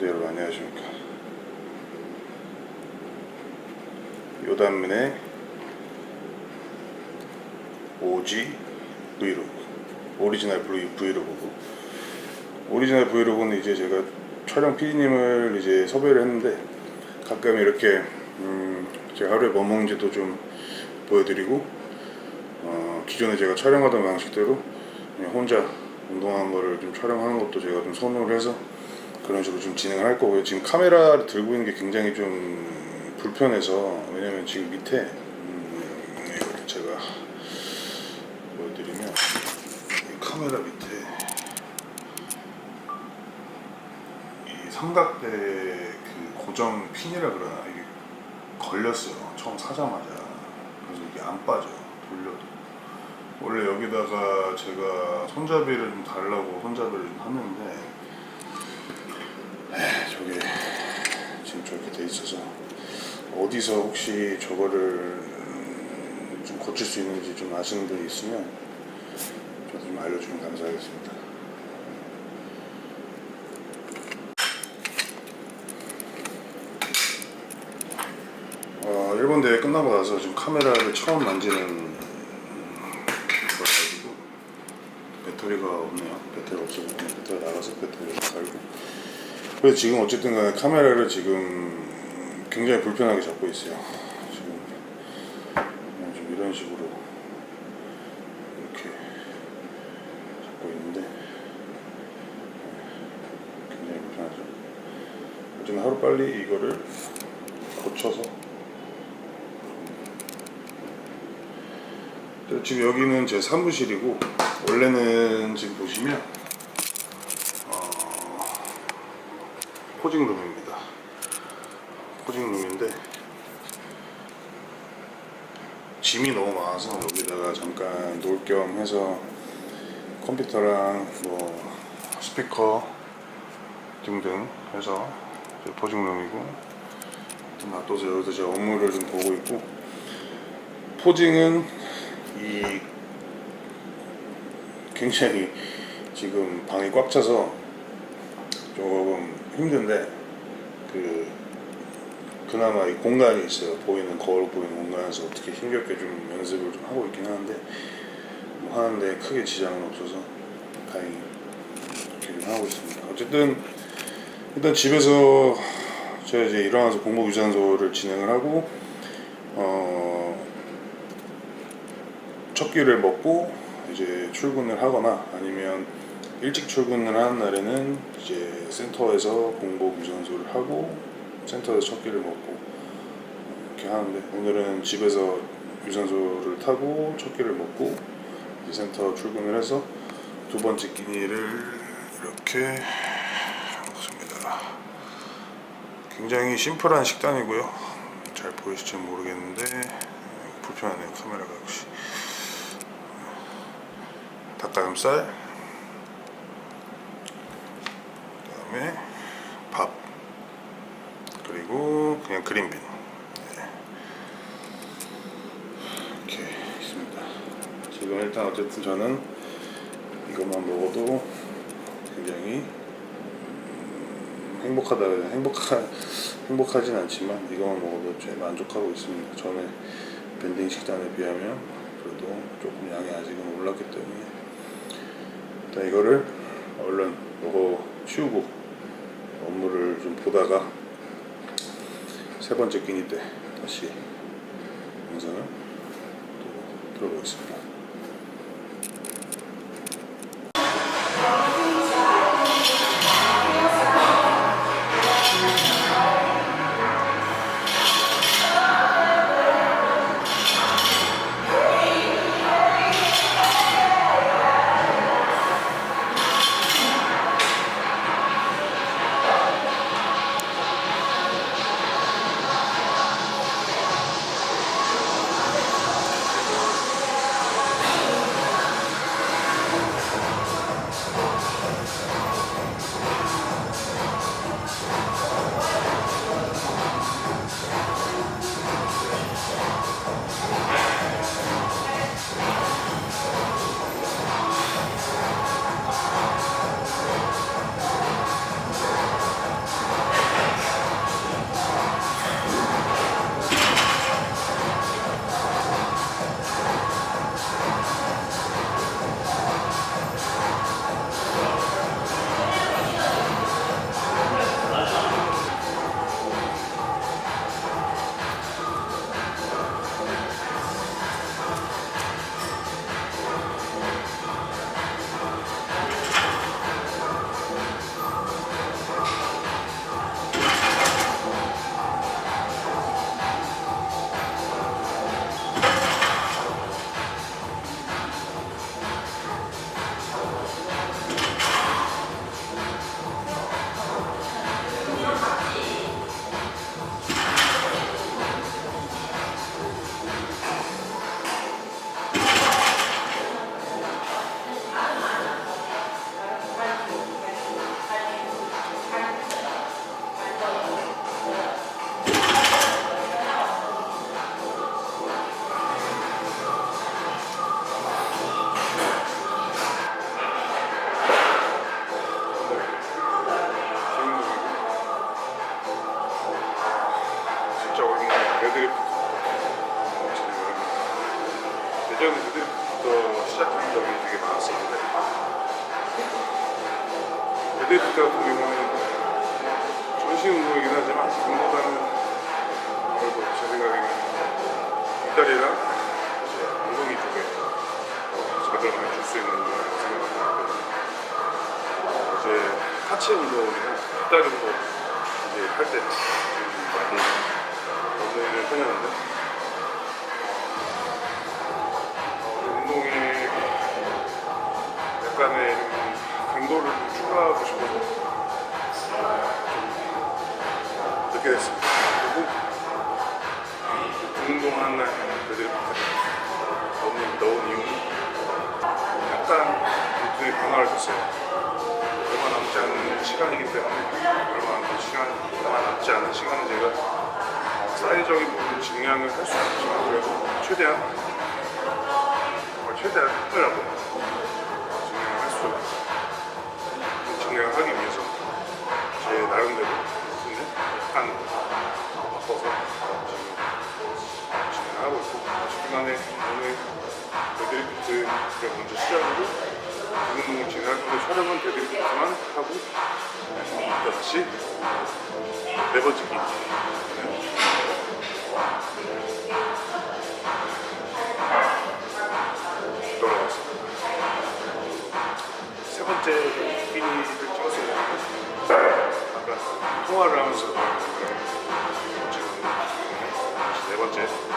네, 여러분 안녕하십니까? 요단문의 오지 브이로그 오리지널 브이, 브이로그고. 오리지널 브이로그는 이제 제가 촬영 PD님을 이제 섭외를 했는데 가끔 이렇게 음, 제가 하루에 뭐 먹는지도 좀 보여드리고 어, 기존에 제가 촬영하던 방식대로 혼자 운동하는 거를 좀 촬영하는 것도 제가 좀 선호를 해서 그런 식으로 좀 진행을 할 거고요. 지금 카메라를 들고 있는 게 굉장히 좀 불편해서 왜냐면 지금 밑에 음, 제가 보여드리면 이 카메라 밑에 이 삼각대 그 고정 핀이라 그러나 이게 걸렸어요. 처음 사자마자 그래서 이게 안 빠져요. 돌려도 원래 여기다가 제가 손잡이를 좀 달라고 손잡이를 좀 하는데 에이, 저게 지금 저렇게 돼 있어서 어디서 혹시 저거를 음, 좀 고칠 수 있는지 좀 아시는 분이 있으면 저도 좀 알려주면 감사하겠습니다. 어, 일본 대회 끝나고 나서 지금 카메라를 처음 만지는 음, 거라가지고 배터리가 없네요. 배터리가 없어서 그냥 배터리가 나가서 배터리를 갈고 그래서 지금 어쨌든 간에 카메라를 지금 굉장히 불편하게 잡고 있어요. 지금 그냥 좀 이런 식으로 이렇게 잡고 있는데 굉장히 불편하죠. 어쨌든 하루 빨리 이거를 고쳐서 또 지금 여기는 제 사무실이고 원래는 지금 보시면 어, 포징 룸입니다. 포징룸인데 짐이 너무 많아서 여기다가 잠깐 놀겸 해서 컴퓨터랑 뭐 스피커 등등 해서 포징룸이고 좀 놔둬서 여기서 제 업무를 좀 보고 있고 포징은 이 굉장히 지금 방이 꽉 차서 조금 힘든데 그 그나마 이 공간이 있어요. 보이는 거울 보이는 공간에서 어떻게 힘겹게 좀 연습을 좀 하고 있긴 하는데 뭐 하는데 크게 지장은 없어서 다행히 이렇게 좀 하고 있습니다. 어쨌든 일단 집에서 제가 이제 일어나서 공복 유산소를 진행을 하고 어, 첫 끼를 먹고 이제 출근을 하거나 아니면 일찍 출근을 하는 날에는 이제 센터에서 공복 유산소를 하고 센터에서 첫 끼를 먹고 이렇게 하는데 오늘은 집에서 유산소를 타고 첫 끼를 먹고 이제 센터 출근을 해서 두 번째 끼니를 이렇게 먹습니다. 굉장히 심플한 식단이고요. 잘 보이실지 모르겠는데 불편하네요 카메라가 역시 닭가슴살 그다음에 밥 그냥 그린빈 네. 이렇게 있습니다. 지금 일단 어쨌든 저는 이것만 먹어도 굉장히 행복하다 행복하 행복하진 않지만 이것만 먹어도 제 만족하고 있습니다. 전에 밴딩 식단에 비하면 그래도 조금 양이 아직은 올랐기 때문에 일단 이거를 얼른 먹어 치우고 업무를 좀 보다가 세 번째 끼니 때 다시 영상을 또 들어보겠습니다. 시간이기 때문에 얼마 남지 시간 남지 않은 시간은 제가 어, 사회적인 부분 증량을 할 수 없지만 그래도 최대한 최대한 힘이라도 증량을 할수 증량을 하기 위해서 제 나름대로 루틴을 약간 바꿔서 지금 진행하고 있고 어쨌든간에 오늘 데드리프트를 먼저 시작으로 진행할 건데 촬영은 데드리프트만 하고 다시 네 번째 끼 돌아왔습니다. 세 번째 끼니를 찍었어요. 아까 통화를 하면서 지금 네 번째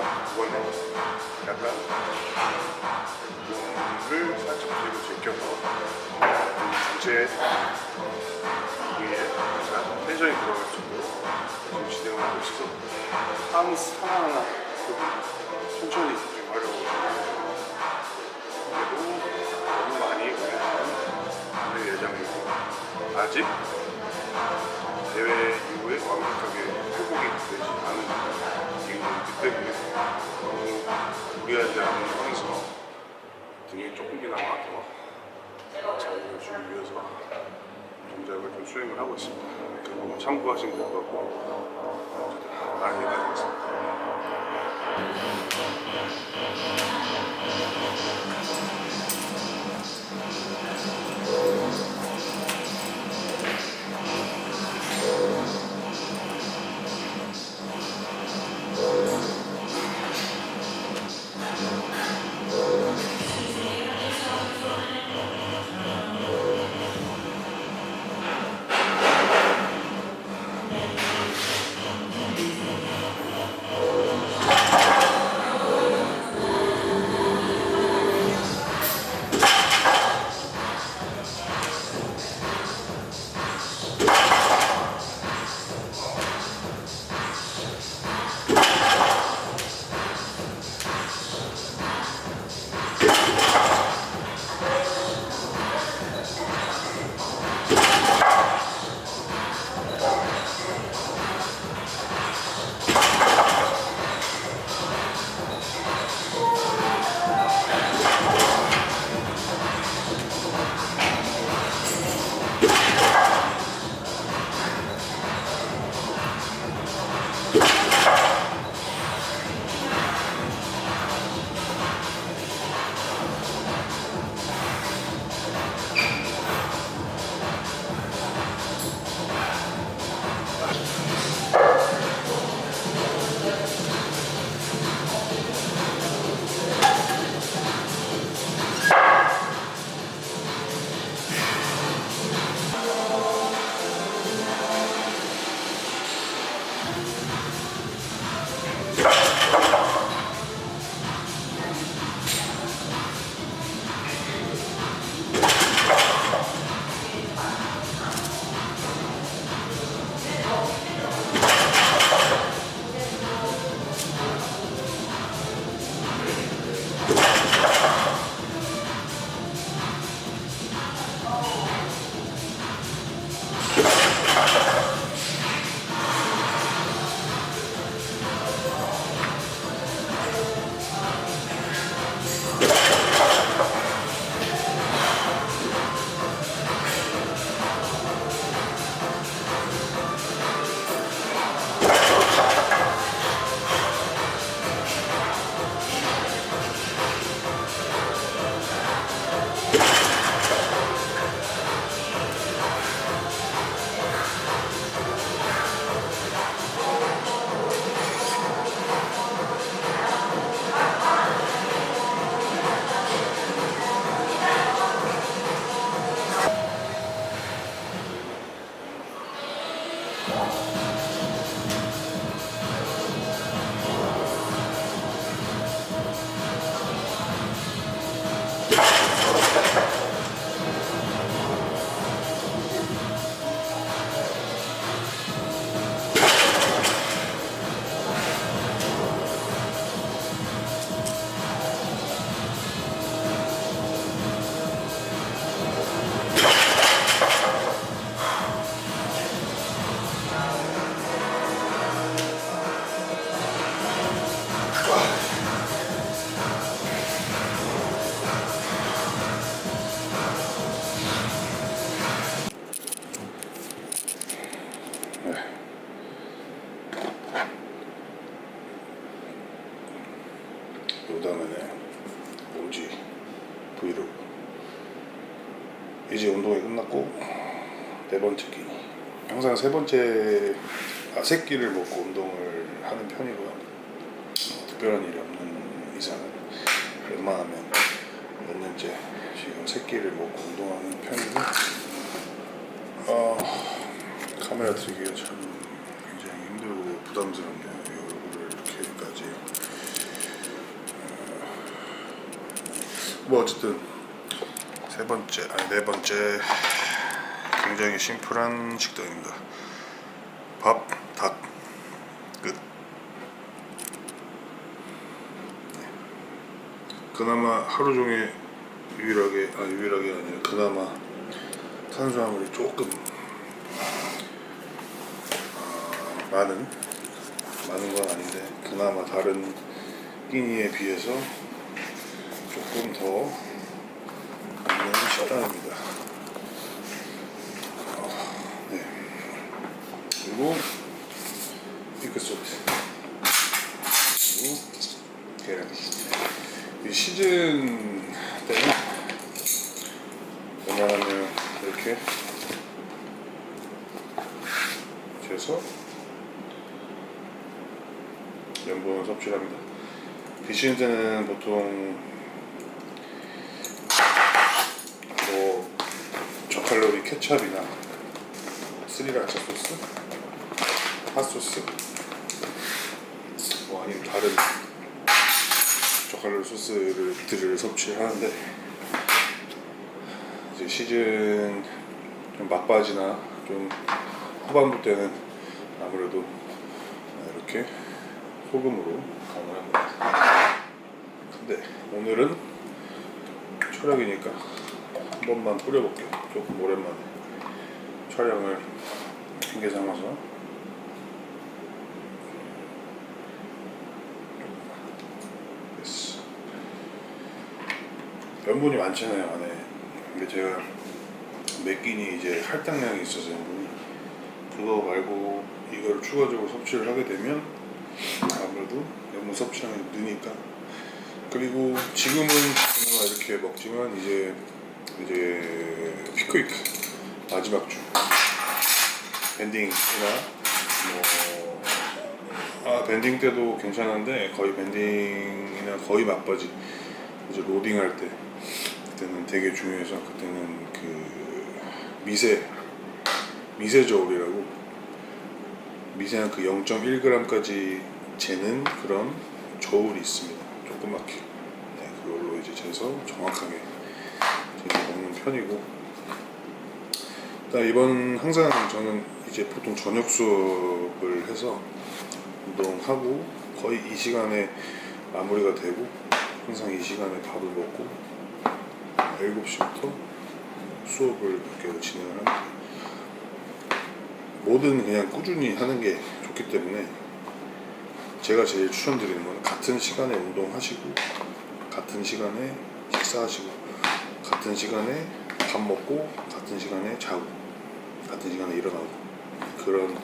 막 부분에 약간 몸을 살짝 뒤로 제껴서 등 전체 위에 약간 텐션이 정도로 지금 진행을 하고 있어서 한 하나하나 좀 천천히 집중하려고 그래도 너무 많이 않을 예정이고 아직 대회 이후에 완벽하게 회복이 되지 않은 조금이나마 더 주기 위해서 동작을 좀 수행을 하고 있습니다. 그거 참고하시면 될 것 같고 어쨌든 많이 해가겠습니다. 항상 세 번째 아, 세 끼를 먹고 운동을 하는 편이고요. 어, 특별한 일이 없는 이상은. 웬만하면 몇 년째 지금 세 끼를 먹고 운동하는 편이고 어, 카메라 들기가 참 굉장히 힘들고 부담스럽네요. 이 얼굴을 이렇게까지. 뭐 어쨌든 세 번째 아니 네 번째 굉장히 심플한 식단입니다. 밥, 닭, 끝. 네. 그나마 하루 종일 유일하게 아 유일하게 아니라 그나마 탄수화물이 조금 아, 많은 많은 건 아닌데 그나마 다른 끼니에 비해서 조금 더 있는 식단입니다. 어, 네. 그리고 핑크소트 그리고 계란 이 시즌 때는 웬만하면 이렇게 재서 염분을 섭취합니다. 비시즌 때는 보통 뭐 저칼로리 케찹이나 스리라차 소스, 핫소스, 뭐 아니면 다른 소스를 들을 섭취하는데 이제 시즌 좀 막바지나 좀 후반부 때는 아무래도 이렇게 소금으로 간을 합니다. 근데 오늘은 촬영이니까 한 번만 뿌려볼게요. 조금 오랜만에 촬영을 핑계 삼아서 염분이 많잖아요 안에. 근데 제가 몇 끼니 이제 할당량이 있어서 염분이. 그거 말고 이걸 추가적으로 섭취를 하게 되면 아무래도 염분 섭취량이 느니까. 그리고 지금은 그나마 이렇게 먹지만 이제 이제 피크위크 마지막 주. 밴딩이나 뭐 아 밴딩 때도 괜찮은데 거의 밴딩이나 거의 막바지. 이제 로딩할 때 그때는 되게 중요해서 그때는 그 미세 미세 저울이라고 미세한 그 0.1g까지 재는 그런 저울이 있습니다. 조그맣게. 네, 그걸로 이제 재서 정확하게 재서 먹는 편이고. 이번 항상 저는 이제 보통 저녁 수업을 해서 운동하고 거의 이 시간에 마무리가 되고 항상 이 시간에 밥을 먹고 7시부터 수업을 몇 개를 진행을 합니다. 뭐든 그냥 꾸준히 하는 게 좋기 때문에 제가 제일 추천드리는 건 같은 시간에 운동하시고 같은 시간에 식사하시고 같은 시간에 밥 먹고 같은 시간에 자고 같은 시간에 일어나고 그런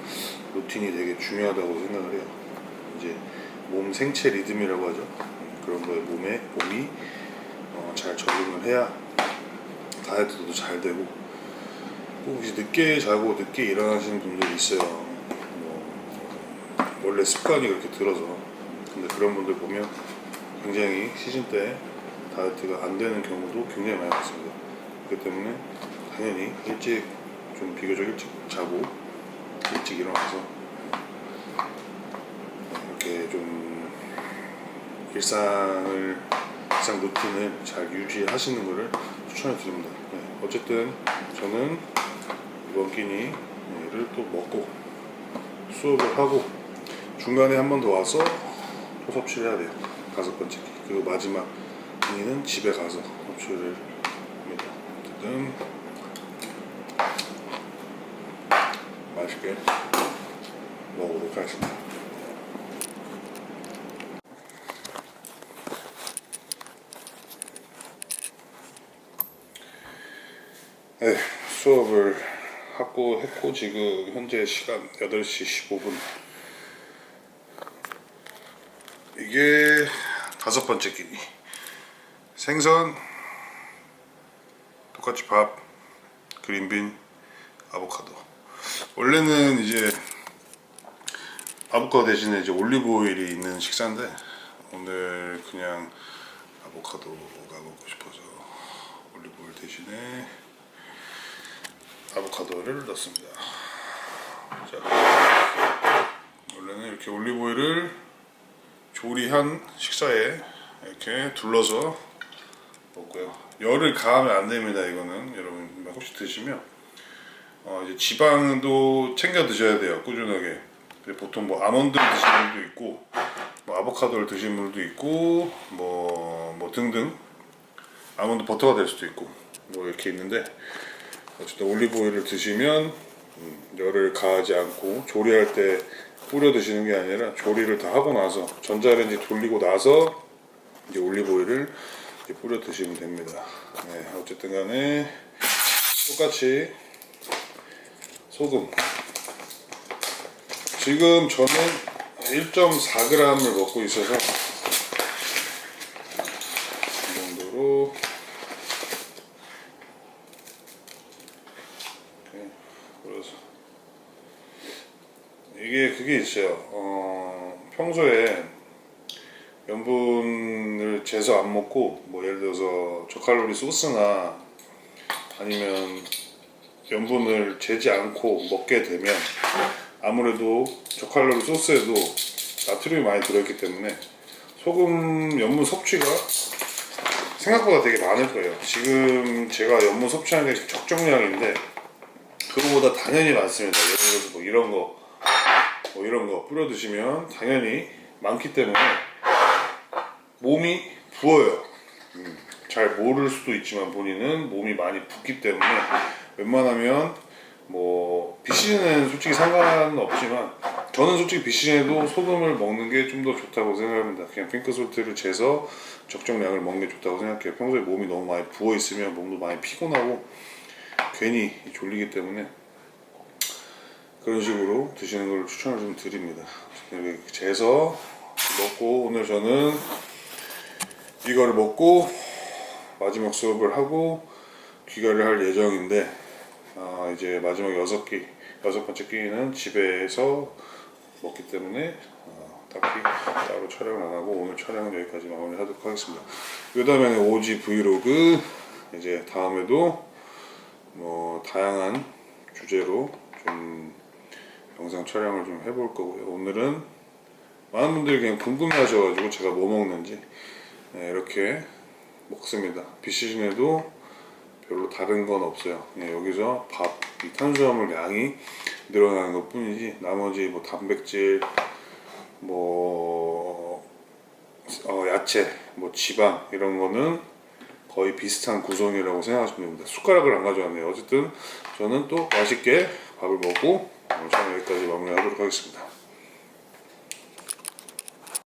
루틴이 되게 중요하다고 생각을 해요. 이제 몸 생체 리듬이라고 하죠. 그런 거에 몸에 몸이 어, 잘 적응을 해야 다이어트도 잘 되고 꼭 이제 늦게 자고 늦게 일어나시는 분들이 있어요. 뭐 원래 습관이 그렇게 들어서 근데 그런 분들 보면 굉장히 시즌 때 다이어트가 안 되는 경우도 굉장히 많이 봤습니다. 그렇기 때문에 당연히 일찍 좀 비교적 일찍 자고 일찍 일어나서 이렇게 좀 일상을 일상 루틴을 잘 유지하시는 것을 추천해 드립니다. 네, 어쨌든 저는 이번 끼니를 또 먹고 수업을 하고 중간에 한 번 더 와서 또 섭취를 해야 돼요. 다섯 번째 끼. 그리고 마지막 끼니는 집에 가서 섭취를 합니다. 어쨌든 맛있게 먹어보도록 하겠습니다. 네, 수업을 하고 했고 지금 현재 시간 8시 15분. 이게 다섯 번째 끼니. 생선 똑같이 밥 그린빈 아보카도. 원래는 이제 아보카도 대신에 이제 올리브 오일이 있는 식사인데 오늘 그냥 아보카도가 먹고 싶어서 올리브 오일 대신에 아보카도를 넣습니다. 자, 원래는 이렇게 올리브 오일을 조리한 식사에 이렇게 둘러서 먹고요. 열을 가하면 안 됩니다. 이거는 여러분 혹시 드시면 어, 이제 지방도 챙겨 드셔야 돼요. 꾸준하게. 보통 뭐 아몬드 드시는 분도 있고, 뭐 아보카도를 드시는 분도 있고, 뭐, 뭐 등등 아몬드 버터가 될 수도 있고, 뭐 이렇게 있는데 어쨌든 올리브 오일을 드시면 음, 열을 가하지 않고 조리할 때 뿌려 드시는 게 아니라 조리를 다 하고 나서 전자레인지 돌리고 나서 이제 올리브 오일을 이제 뿌려 드시면 됩니다. 네, 어쨌든 간에 똑같이 소금. 지금 저는 1.4g을 먹고 있어서 이 정도로 이렇게 그래서 이게 그게 있어요. 어, 평소에 염분을 재서 안 먹고 뭐 예를 들어서 저칼로리 소스나 아니면 염분을 재지 않고 먹게 되면 아무래도 저칼로리 소스에도 나트륨이 많이 들어있기 때문에 소금 염분 섭취가 생각보다 되게 많을 거예요. 지금 제가 염분 섭취하는 게 적정량인데 그거보다 당연히 많습니다. 예를 들어서 뭐 이런 거, 뭐 이런 거 뿌려 드시면 당연히 많기 때문에 몸이 부어요. 음, 잘 모를 수도 있지만 본인은 몸이 많이 붓기 때문에 웬만하면 뭐 비시즌에는 솔직히 상관은 없지만 저는 솔직히 비시즌에도 소금을 먹는 게 좀 더 좋다고 생각합니다. 그냥 핑크솔트를 재서 적정량을 먹는 게 좋다고 생각해요. 평소에 몸이 너무 많이 부어 있으면 몸도 많이 피곤하고 괜히 졸리기 때문에 그런 식으로 드시는 걸 추천을 좀 드립니다. 재서 먹고 오늘 저는 이거를 먹고 마지막 수업을 하고 귀가를 할 예정인데 아, 이제 마지막 여섯 끼 여섯 번째 끼는 집에서 먹기 때문에 어, 딱히 따로 촬영을 안 하고 오늘 촬영은 여기까지 마무리하도록 하겠습니다. 그 다음에는 오지 브이로그 이제 다음에도 뭐 다양한 주제로 좀 영상 촬영을 좀 해볼 거고요. 오늘은 많은 분들이 그냥 궁금해 하셔가지고 제가 뭐 먹는지 네, 이렇게 먹습니다. 비시즌에도 별로 다른 건 없어요. 그냥 여기서 밥, 이 탄수화물 양이 늘어나는 것 뿐이지 나머지 뭐 단백질, 뭐 어, 야채, 뭐 지방 이런 거는 거의 비슷한 구성이라고 생각하시면 됩니다. 숟가락을 안 가져왔네요. 어쨌든 저는 또 맛있게 밥을 먹고 촬영 여기까지 마무리하도록 하겠습니다.